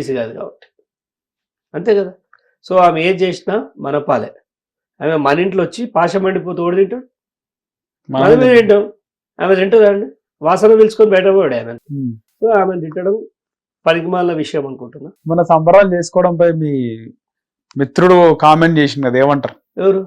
BC కాదు కాబట్టి అంతే కదా? సో ఆమె ఏం చేసినా మన పాలే ఆమె మన ఇంట్లో వచ్చి పాశం మండిపోతే ఓడి తింటాడు. మనమే తింటాం. ఆమె తింటుందండి వాసన పిలుచుకొని బయట పోయాడు ఆమె. సో ఆమె తిట్టడం పనికిమాలిన విషయం అనుకుంటున్నా. మన సంబరాలు చేసుకోవడంపై మీ మిత్రుడు కామెంట్ చేసింది కదా ఏమంటారు? ఎవరు?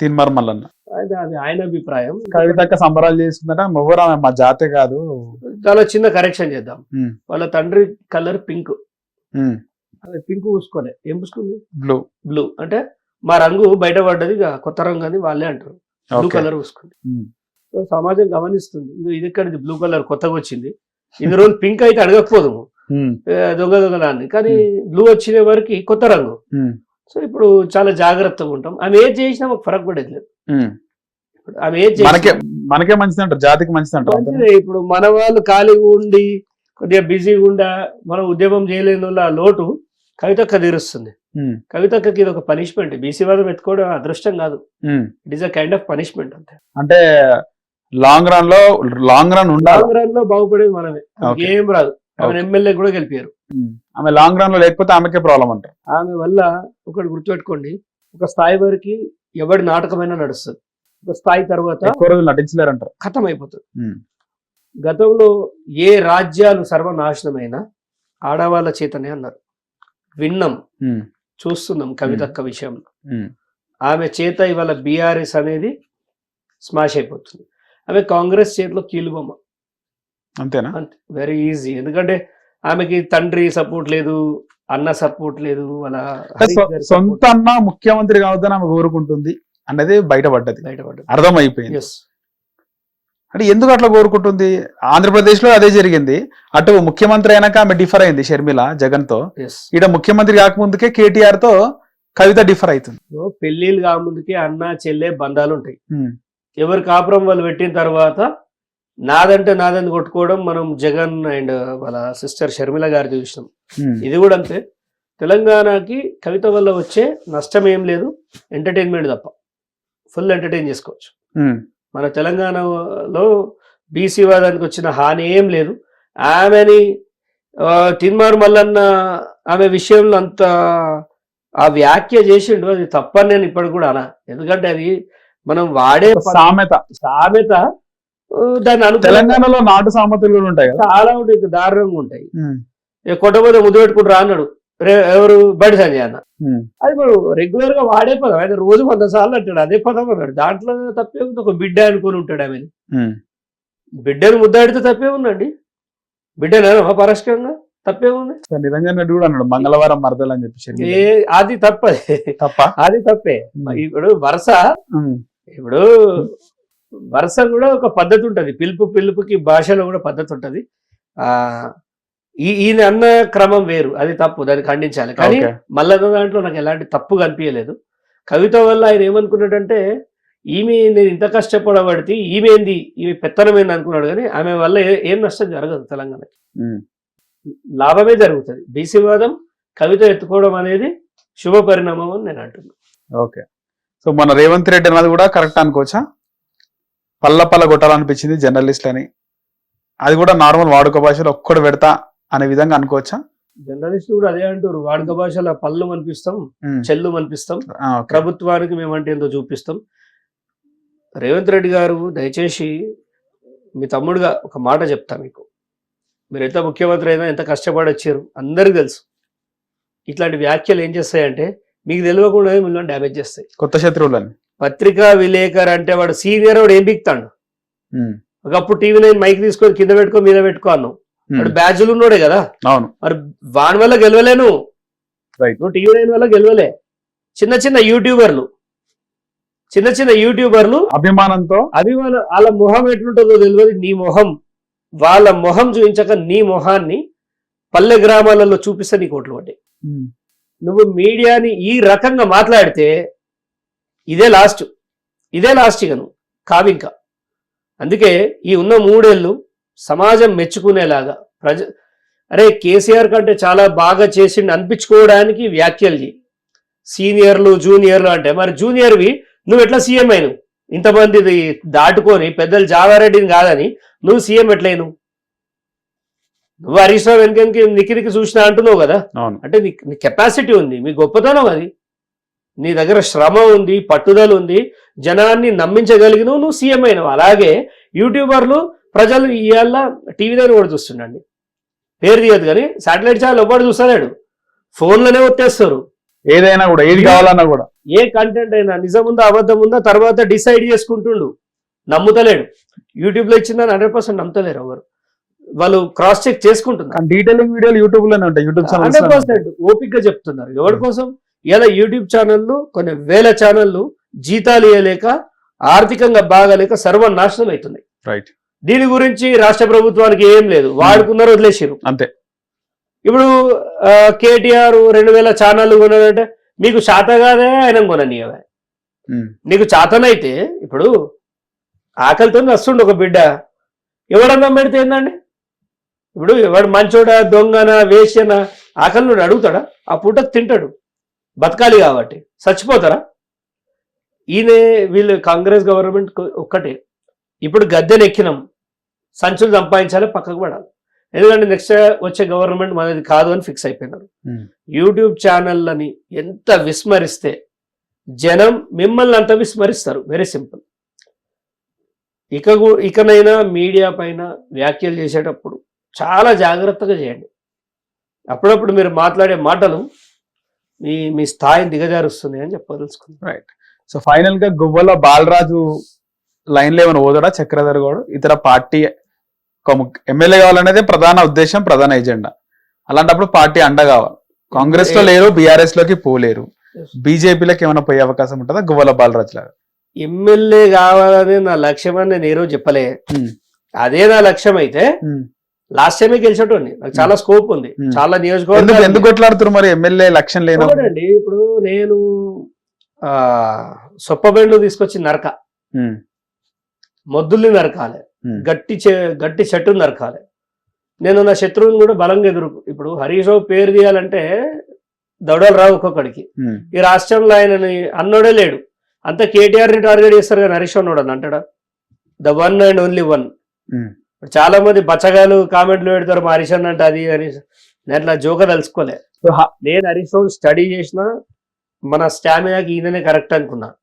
తిన్మర్ మల్లన్న. అది అది ఆయన అభిప్రాయం. కవితక్క సంబరాలు చేసుకుందట ఎవరు మా జాతే కాదు. చాలా చిన్న కరెక్షన్ చేద్దాం. వాళ్ళ తండ్రి కలర్ పింక్. అది పింక్ పూసుకోలే. ఏం పూసుకుంది? బ్లూ బ్లూ అంటే మా రంగు బయటపడ్డది ఇక కొత్త రంగు అని వాళ్ళే అంటారు. Blue colour పూసుకుంది. సో సమాజం గమనిస్తుంది. ఇది ఇది ఎక్కడిది? బ్లూ కలర్ కొత్తగా వచ్చింది. ఇన్ని రోజులు పింక్ అయితే అడగకపోదు. దొంగ దొంగలాన్ని. కానీ బ్లూ వచ్చిన వరకు కొత్త రంగు. సో ఇప్పుడు చాలా జాగ్రత్తగా ఉంటాం. ఆమె ఏది చేసినా మాకు ఫరక్ పడేది లేదు. ఆమె ఏది మనకే మనకే మంచిది అంటారు జాతికి మంచిది. అంటారు. ఇప్పుడు మన వాళ్ళు ఖాళీగా ఉండి కొద్దిగా బిజీగా ఉండా మనం ఉద్యమం చేయలేని వాళ్ళ లోటు కవితక్క తీరుస్తుంది. కవితక్కకి ఇది ఒక పనిష్మెంట్ బీసీ వాదం ఎత్తుకోవడం అదృష్టం కాదు. It is a kind of punishment అంతే. అంటే లాంగ్ రన్లో లాంగ్ రన్ ఉండాలి. లాంగ్ రన్లో బాగుపడేది మనమే. ఏం రాదు. ఆమె. ఎమ్మెల్యే కూడా గెలిపారు. ఆమె లాంగ్ రన్లో లేకపోతే ఆమెకే ప్రాబ్లం అంటారు ఆమె వల్ల ఒకటి గుర్తుపెట్టుకోండి. ఒక స్థాయి వరకు ఎవడి నాటకమైనా నడుస్తుంది. ఒక స్థాయి తర్వాత ఎక్కువ రోజులు నటించలేరు అంటారు ఖతం అయిపోతుంది. గతంలో ఏ రాజ్యాలు సర్వనాశనమైనా ఆడవాళ్ళ చేతనే అన్నారు. విన్నాం. చూస్తున్నాం కవితక్క విషయంలో. ఆమె చేత ఇవాళ బీఆర్ఎస్ అనేది స్మాష్ అయిపోతుంది. ఆమె కాంగ్రెస్ చేతిలో కీలుబొమ్మ. అంతేనా? అంతే. వెరీ ఈజీ ఎందుకంటే ఆమెకి తండ్రి సపోర్ట్ లేదు అన్న సపోర్ట్ లేదు గారి సొంత అన్న ముఖ్యమంత్రి కావద్దని ఆమె కోరుకుంటుంది అనేది బయటపడ్డది. బయటపడ్డది. అర్థమైపోయింది. అంటే ఎందుకు అట్లా కోరుకుంటుంది? ఆంధ్రప్రదేశ్లో అదే జరిగింది. అటు ముఖ్యమంత్రి అయినాక ఆమె డిఫర్ అయింది షర్మిల జగన్తో ఎస్ ఈడ ముఖ్యమంత్రి కాకముందుకే కేటీఆర్తో కవిత డిఫర్ అవుతుంది. పెళ్ళిళ్ళు కాముందుకే అన్న చెల్లె బంధాలు ఉంటాయి. ఎవరి కాపురం వాళ్ళు పెట్టిన తర్వాత నాదంటే నాదని కొట్టుకోవడం మనం జగన్ అండ్ వాళ్ళ సిస్టర్ షర్మిల గారి చూసినాం. ఇది కూడా అంతే. తెలంగాణకి కవిత వల్ల వచ్చే నష్టం ఏం లేదు. ఎంటర్టైన్మెంట్ తప్ప. ఫుల్ ఎంటర్టైన్ చేసుకోవచ్చు. మన తెలంగాణలో బీసీ వాదానికి వచ్చిన హాని ఏం లేదు. ఆమెని తిన్మార్ మల్లన్న ఆమె విషయంలో అంత ఆ వ్యాఖ్య చేసిండు అది తప్పని నేను ఇప్పటికి కూడా అనా. ఎందుకంటే అది మనం వాడే సామెత. సామెత దాన్ని అనుకూలంగా తెలంగాణలో నాటు సామెతలు కూడా ఉంటాయి చాలా ఉంటాయి దారుణంగా ఉంటాయి. కొట్టబోతే ముద్దు పెట్టుకుంటారా అన్నాడు. ఎవరు? బడి సంజయ్ అన్న. అది మనం రెగ్యులర్గా వాడే పదం. ఆయన రోజు వంద సార్లు అంటాడు అదే పదం అన్నాడు. దాంట్లో తప్పే ఉంది. ఒక బిడ్డ అనుకుని ఉంటాడు ఆమె. బిడ్డను ముద్దాడితే తప్పే ఉందండి. బిడ్డనేనా పరస్కంగా తప్పే ఉంది. నిరంజన్ రెడ్డి కూడా అన్నాడు మంగళవారం మరదలు అని చెప్పి షర్మిల. ఏ అది తప్పది తప్ప? అది తప్పే. ఇప్పుడు వరుస. ఇప్పుడు వరుస కూడా ఒక పద్ధతి ఉంటది. పిలుపు పిలుపుకి భాషలో కూడా పద్ధతి ఉంటది. ఆ ఈ ఈయన అన్న క్రమం వేరు అది తప్పు దాన్ని ఖండించాలి. కానీ. మల్లన్న దాంట్లో నాకు ఎలాంటి తప్పు కనిపించలేదు. కవిత వల్ల ఆయన ఏమనుకున్నాడంటే ఈమె నేను ఇంత కష్టపడబడితే ఈమె ఏంది ఈమె పెత్తనమైంది అనుకున్నాడు. కానీ ఆమె వల్ల ఏ- నష్టం జరగదు తెలంగాణకి. లాభమే జరుగుతుంది. బీసీ వాదం కవిత ఎత్తుకోవడం అనేది శుభ పరిణామం అని నేను అంటున్నాను ఓకే. సో మన రేవంత్ రెడ్డి అన్నది కూడా కరెక్ట్ అనుకోవచ్చా? పల్ల పల్ల కొట్టాలనిపించింది జర్నలిస్ట్లని. అది కూడా నార్మల్ వాడుక భాషలో ఒక్కడు పెడతా అనే విధంగా అనుకోవచ్చా? జర్నలిస్ట్ కూడా అదే అంటారు. వాడుక భాషలో పళ్ళు మనిపిస్తాం ఉమ్. చెల్లు ఓకే. ప్రభుత్వానికి మేమంటే ఏందో చూపిస్తాం. రేవంత్ రెడ్డి గారు దయచేసి మీ తమ్ముడుగా ఒక మాట చెప్తా మీకు. మీరు ఎంత ముఖ్యమంత్రి అయినా ఎంత కష్టపడి వచ్చారు అందరికీ తెలుసు. ఇట్లాంటి వ్యాఖ్యలు ఏం చేస్తాయంటే మీకు తెలియకుండా మిమ్మల్ని డ్యామేజ్ చేస్తాయి. కొత్త శత్రువులని. పత్రికా విలేకరు అంటే వాడు సీనియర్ వాడు ఏం బిక్తాడు. ఒకప్పుడు టీవీ నైన్ మైక్ తీసుకొని కింద పెట్టుకో మీద పెట్టుకో అన్నావు. వాడు బ్యాడ్జ్లు ఉన్నోడే కదా. అవును. మరి వాని వల్ల గెలవలేను. Right. నువ్వు టీవీ నైన్ వల్ల గెలవలే. చిన్న చిన్న యూట్యూబర్లు. చిన్న చిన్న యూట్యూబర్లు. అభిమానంతో. అభిమాన వాళ్ళ మొహం ఎట్లుంటుందో తెలియదు. నీ మొహం వాళ్ళ మొహం చూపించక నీ మొహాన్ని పల్లె గ్రామాలలో చూపిస్తే నీకు ఓట్లు పడ్డాయి. ఉమ్. నువ్వు మీడియాని ఈ రకంగా మాట్లాడితే ఇదే లాస్ట్. ఇదే లాస్ట్ ఇక నువ్వు. కావింక. అందుకే ఈ ఉన్న మూడేళ్ళు సమాజం మెచ్చుకునేలాగా ప్రజ అరే కేసీఆర్ కంటే చాలా బాగా చేసిండు అనిపించుకోవడానికి వ్యాఖ్యలు చేయి. సీనియర్లు జూనియర్లు అంటే మరి జూనియర్వి నువ్వు ఎట్లా సీఎం అయినవు? ఇంతమంది దాటుకొని పెద్దలు జావారెడ్డిని కాదని నువ్వు సీఎం ఎట్లయిను నువ్వు హరీష్ రావు వెనక నిక్కి నిక్కి చూసినా అంటున్నావు కదా? అంటే నీ నీ కెపాసిటీ ఉంది మీ గొప్పతనం అది. నీ దగ్గర శ్రమ ఉంది పట్టుదల ఉంది జనాన్ని నమ్మించగలిగినవు నువ్వు సీఎం అయినవు. అలాగే యూట్యూబర్లు ప్రజలు ఇవాళ టీవీ దగ్గర కూడా చూస్తుండండి. పేరు తీయదు కానీ శాటిలైట్ ఛానల్ ఎవ్వడు చూస్తలేడు. ఫోన్లోనే వచ్చేస్తారు ఏదైనా కూడా ఏది కావాలన్నా కూడా. ఏ కంటెంట్ అయినా నిజం ఉందా అబద్ధం ఉందా తర్వాత డిసైడ్ చేసుకుంటుండు. నమ్ముతలేడు. యూట్యూబ్లో ఇచ్చిందని హండ్రెడ్ పర్సెంట్ నమ్ముతలేరు ఎవరు. వాళ్ళు క్రాస్ చెక్ చేసుకుంటున్నారు. డీటెయిలింగ్ వీడియోలు యూట్యూబ్లోనే ఉంటాయి యూట్యూబ్ హండ్రెడ్ ఛానల్ పర్సెంట్ ఓపిక్గా చెప్తున్నారు. ఎవరి కోసం? ఇలా యూట్యూబ్ ఛానళ్ళు కొన్ని వేల ఛానళ్ళు జీతాలు ఇవ్వలేక ఆర్థికంగా బాగాలేక సర్వనాశనం అవుతున్నాయి. రైట్ దీని గురించి రాష్ట్ర ప్రభుత్వానికి ఏం లేదు. వాడుకున్నారు వదిలేసారు అంతే. ఇప్పుడు కేటీఆర్ రెండు వేల ఛానళ్ళు కొన్నాడంటే మీకు శాత కాదే ఆయన కొననీయవే. ఉమ్. నీకు చాతనైతే ఇప్పుడు ఆకలితో వస్తుండు ఒక బిడ్డ. ఎవడన్నా పెడితే ఏందండి? ఇప్పుడు ఎవడు మంచోడా దొంగన వేశ్యన ఆకలి నుండి అడుగుతాడా? ఆ పూట తింటాడు. బతకాలి కాబట్టి. చచ్చిపోతారా? ఈయన వీళ్ళు కాంగ్రెస్ గవర్నమెంట్ ఒక్కటే. ఇప్పుడు గద్దెని ఎక్కినాం సంచులు సంపాదించాలి పక్కకు పడాలి. ఎందుకంటే నెక్స్ట్ వచ్చే గవర్నమెంట్ మనది కాదు అని ఫిక్స్ అయిపోయినారు. Hmm. యూట్యూబ్ ఛానళ్ళని ఎంత విస్మరిస్తే జనం మిమ్మల్ని అంత విస్మరిస్తారు. వెరీ సింపుల్ ఇక ఇకనైనా మీడియా పైన వ్యాఖ్యలు చేసేటప్పుడు చాలా జాగ్రత్తగా చేయండి. అప్పుడప్పుడు మీరు మాట్లాడే మాటలు మీ మీ స్థాయిని దిగజారుస్తుంది అని చెప్పదలుచుకుంది సో ఫైనల్గా గువ్వల బాలరాజు లైన్లో ఏమైనా ఓదడా చక్రధర్ గౌడ్ ఇతర పార్టీ ఒక ఎమ్మెల్యే కావాలనేదే ప్రధాన ఉద్దేశం ప్రధాన ఎజెండా. అలాంటప్పుడు పార్టీ అండ కావాలి. కాంగ్రెస్లో లేరు బీఆర్ఎస్లోకి పోలేరు బీజేపీలోకి ఏమైనా పోయే అవకాశం ఉంటుందా? గువ్వల బాలరాజు లాగా. ఎమ్మెల్యే కావాలని నా లక్ష్యం అని నేను ఏ రోజు చెప్పలే. అదే నా లక్ష్యం అయితే. లాస్ట్ టైమే గెలిచేటోండి నాకు చాలా స్కోప్ ఉంది. చాలా ఎందుకు నియోజకవర్గాలు ఎందుకు కొట్లాడుతున్నారు మరి? ఎమ్మెల్యే లక్ష్యం చూడండి ఇప్పుడు నేను ఆ సొప్పబెండ్లు తీసుకొచ్చి నరక. మొద్దుల్ని నరకాలి. గట్టి చె- గట్టి చెట్టుని నరకాలి. నేను నా శత్రువుని కూడా బలంగా ఎదురు ఇప్పుడు హరీష్ రావు పేరు తీయాలంటే దౌడలు రావు ఒక్కొక్కడికి. ఉమ్. ఈ రాష్ట్రంలో ఆయనని అన్నోడే లేడు. అంతా కేటీఆర్ని టార్గెట్ చేస్తారు కానీ హరీష్ రావు అని అంటాడా? The one and only one. చాలా మంది బచ్చగాలు కామెంట్లు పెడతారు మా హరీష్ అన్న అంటే అది అని నేను అట్లా జోక హ- నేను హరీష్ రావు స్టడీ చేసిన మన స్టామినాకి ఈయననే కరెక్ట్ అనుకున్నా.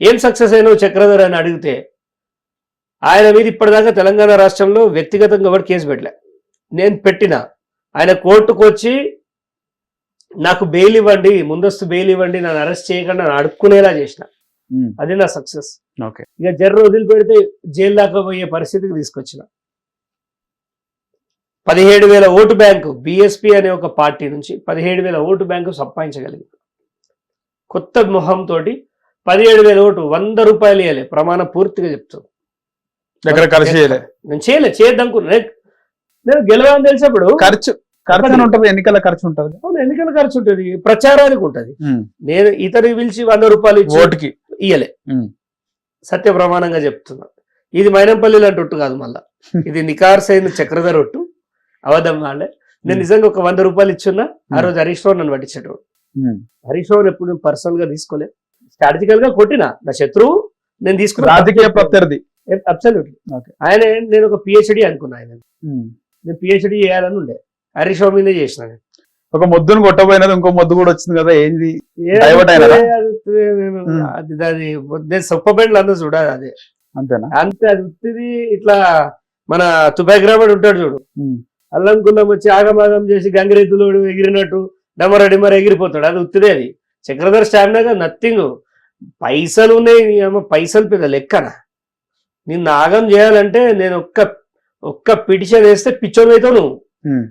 ఏం సక్సెస్ అయినావు చక్రధర్ అని అడిగితే ఆయన మీద ఇప్పటిదాకా తెలంగాణ రాష్ట్రంలో వ్యక్తిగతంగా ఎవరు కేసు పెట్టలే. నేను పెట్టిన. ఆయన కోర్టుకు వచ్చి నాకు బెయిల్ ఇవ్వండి ముందస్తు బెయిల్ ఇవ్వండి నన్ను అరెస్ట్ చేయకుండా నన్ను అడుక్కునేలా చేసిన. ఉమ్. అది నా సక్సెస్. ఓకే. ఇక జర్ర వదిలిపెడితే జైలు దాకా పోయే పరిస్థితికి తీసుకొచ్చిన. పదిహేడు వేల ఓటు బ్యాంకు బిఎస్పి అనే ఒక పార్టీ నుంచి పదిహేడు వేల ఓటు బ్యాంకు సంపాదించగలిగింది. కొత్త మొహంతో పదిహేడు వేల ఓటు వంద రూపాయలు ఇవ్వాలి ప్రమాణం పూర్తిగా చెప్తాను. దగ్గర ఖర్చు చేయలే. నేను చేయలే చేయద్దనుకున్నా నేను- నేను గెలవని తెలిసినప్పుడు ఖర్చు ఖర్చు ఉంటది ఎన్నికల ఖర్చు ఉంటది. అవును, ఎన్నికల ఖర్చు ఉంటుంది ప్రచారానికి ఉంటుంది. నేను ఇతనికి పిలిచి వంద రూపాయలు ఇచ్చి ఓటుకి. ఇయ్యలే. సత్య ప్రమాణంగా చెప్తున్నా. ఇది మైనంపల్లి లాంటి ఒట్టు కాదు మళ్ళా. ఇది నికార్స్ అయిన చక్రధర్ ఒట్టు అబద్ధం వాళ్ళే నేను. నిజంగా ఒక వంద రూపాయలు ఇచ్చున్నా ఆ. రోజు హరీష్ రావు నన్ను పట్టించేటోడు. హరీష్ రావు ఎప్పుడు నేను పర్సనల్గా తీసుకోలే. స్ట్రాటజికల్గా కొట్టిన. నా శత్రువు నేను తీసుకున్న రాజకీయ ప్రత్యర్థి. అబ్సల్యూట్లీ. ఆయన నేను ఒక పిహెచ్డి అనుకున్నా ఆయన. నేను పిహెచ్డి చేయాలని ఉండే హరీష్ రావు మీదే చేసిన. ఒక మొద్దును కొట్టబోయినది ఇంకో మొద్దు కూడా వచ్చింది కదా ఏంది? అది Hmm. అది దాని నేను సొప్పబెండ్లు అందరూ చూడాలి అదే అంతేనా అంతే అది ఉత్తిది ఇట్లా మన తుబాగ్రామడ్ ఉంటాడు చూడు ఉమ్. అల్లం కుల్లం వచ్చి ఆగమాగం చేసి గంగిరెద్దులోడు ఎగిరినట్టు డమర డిమర ఎగిరిపోతాడు అది ఉత్తిదే అది చక్రధర్ స్టామినాగా నథింగ్ పైసలు ఉన్నాయి పైసలు పెద్ద లెక్కన నిన్ను ఆగం చేయాలంటే నేను ఒక్క ఒక్క పిటిషన్ వేస్తే పిచ్చోని అవుతావు నువ్వు.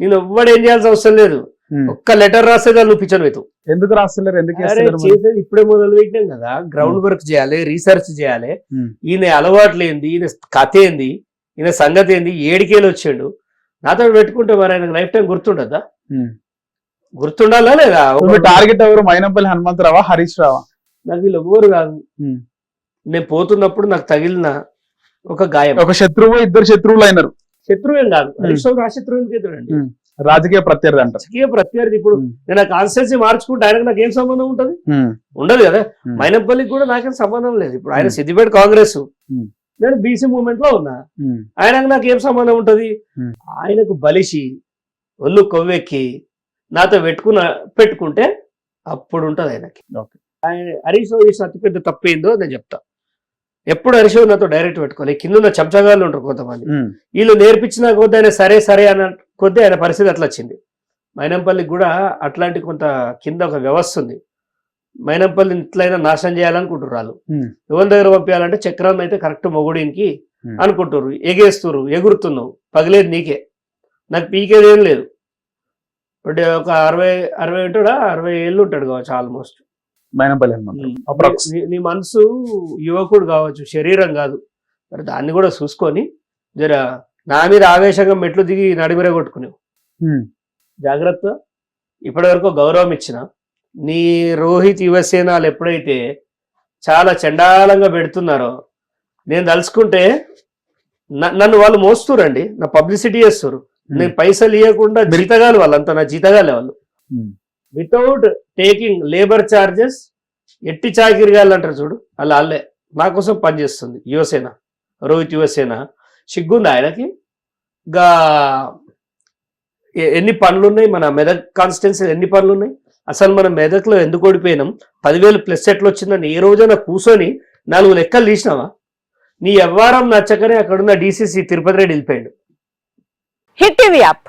నేను ఎవ్వడు ఏం చేయాల్సిన అవసరం లేదు. ఒక్క లెటర్ రాస్తే చాలు నువ్వు పిచ్చోని అవుతావు ఎందుకు రాస్తలేరు? ఎందుకు? చేసేది ఇప్పుడే మొదలు పెట్టినాం కదా గ్రౌండ్ వర్క్ చేయాలి రీసెర్చ్ చేయాలి. ఈయన అలవాట్లు ఏంది ఈయన కథ ఏంది ఈయన సంగతి ఏంది ఏడికేలు వచ్చిండు. నాతో పెట్టుకుంటే మరి ఆయన లైఫ్ టైం గుర్తుండదా. గుర్తుండాలా లేదా? టార్గెట్ ఎవరు? మైనంపల్లి హనుమంతరావా హరీష్ రావా? నాకు వీళ్ళు ఎవ్వరు కాదు. నేను పోతున్నప్పుడు నాకు తగిలిన ఒక గాయం ఒక శత్రువు ఇద్దరు శత్రువులు అయినారు శత్రువేం కాదు హరీష్ రావు నా శత్రువు ఎందుకు ఎదురండి Hmm. రాజకీయ ప్రత్యర్థి అంటారు రాజకీయ ప్రత్యర్థి ఇప్పుడు. నేను కాన్స్టెన్సీ మార్చుకుంటే ఆయనకు నాకు ఏం సంబంధం ఉంటది. ఉండదు కదా. మైనపల్లికి కూడా నాకేం సంబంధం లేదు ఇప్పుడు ఆయన. సిద్దిపేట కాంగ్రెస్. నేను బీసీ మూవ్మెంట్లో ఉన్నా ఆయనకు నాకు ఏం సంబంధం ఉంటది. ఆయనకు బలిసి ఒళ్ళు కొవ్వెక్కి నాతో పెట్టుకున్న పెట్టుకుంటే అప్పుడు ఉంటది ఆయనకి. ఆయన హరీష్ రావు చేసిన అతిపెద్ద తప్పు ఏందో నేను చెప్తా ఎప్పుడు హరీష్ రావు నాతో డైరెక్ట్ పెట్టుకోవాలి. కింద ఉన్న చెంచగాళ్ళు ఉంటారు కొంతమంది. వీళ్ళు నేర్పించిన కొద్ది ఆయన సరే సరే అన్న కొద్ది ఆయన పరిస్థితి అట్లా వచ్చింది. మైనంపల్లికి కూడా అట్లాంటి కొంత కింద ఒక వ్యవస్థ ఉంది. మైనంపల్లి ఇట్లయినా నాశనం చేయాలనుకుంటారు వాళ్ళు. ఎవరి దగ్గర పంపించాలంటే చక్రాన్ని అయితే కరెక్ట్ మొగుడికి. అనుకుంటారు ఎగేస్తురు ఎగురుతున్నావు. పగిలేదు నీకే. నాకు పీకేది లేదు. ఇప్పుడు ఒక అరవై అరవై ఉంటాడా అరవై ఏళ్ళు ఉంటాడు కావచ్చు ఆల్మోస్ట్ మైనంపల్లి హనుమంతరావు. Approx. నీ- మనసు యువకుడు కావచ్చు శరీరం కాదు. మరి దాన్ని కూడా చూసుకొని జర నా మీద ఆవేశంగా మెట్లు దిగి నడిమిర కొట్టుకునేవు జాగ్రత్త. ఇప్పటివరకు గౌరవం ఇచ్చిన. నీ రోహిత్ యువసేనాలు ఎప్పుడైతే చాలా చండాలంగా పెడుతున్నారో నేను తలుచుకుంటే నన్ను వాళ్ళు మోస్తురండి. నా పబ్లిసిటీ చేస్తారు నేను పైసలు ఇవ్వకుండా జీతగాలు వాళ్ళంతా నా జీతగాలే వాళ్ళు. వితౌట్ టేకింగ్ లేబర్ ఛార్జెస్ ఎట్టి చాకిరిగాళ్ళు అంటారు చూడు అలా వాళ్ళే. నా కోసం పనిచేస్తుంది యువసేన రోహిత్ యువసేన. సిగ్గుంది ఆయనకి? గా ఎన్ని పనులు ఉన్నాయి మన మెదక్ కాన్స్టిట్యున్సీ ఎన్ని పనులు ఉన్నాయి అసలు మనం మెదక్లో ఎందుకు ఓడిపోయినాం? పదివేలు ప్లస్ ఎట్లా వచ్చిందని ఏ రోజైనా కూర్చొని నాలుగు లెక్కలు తీసినావా? నీ వ్యవహారం నచ్చకనే అక్కడున్న డీసీసీ తిరుపతి రెడ్డి వెళ్ళిపోయాడు. Hit TV app.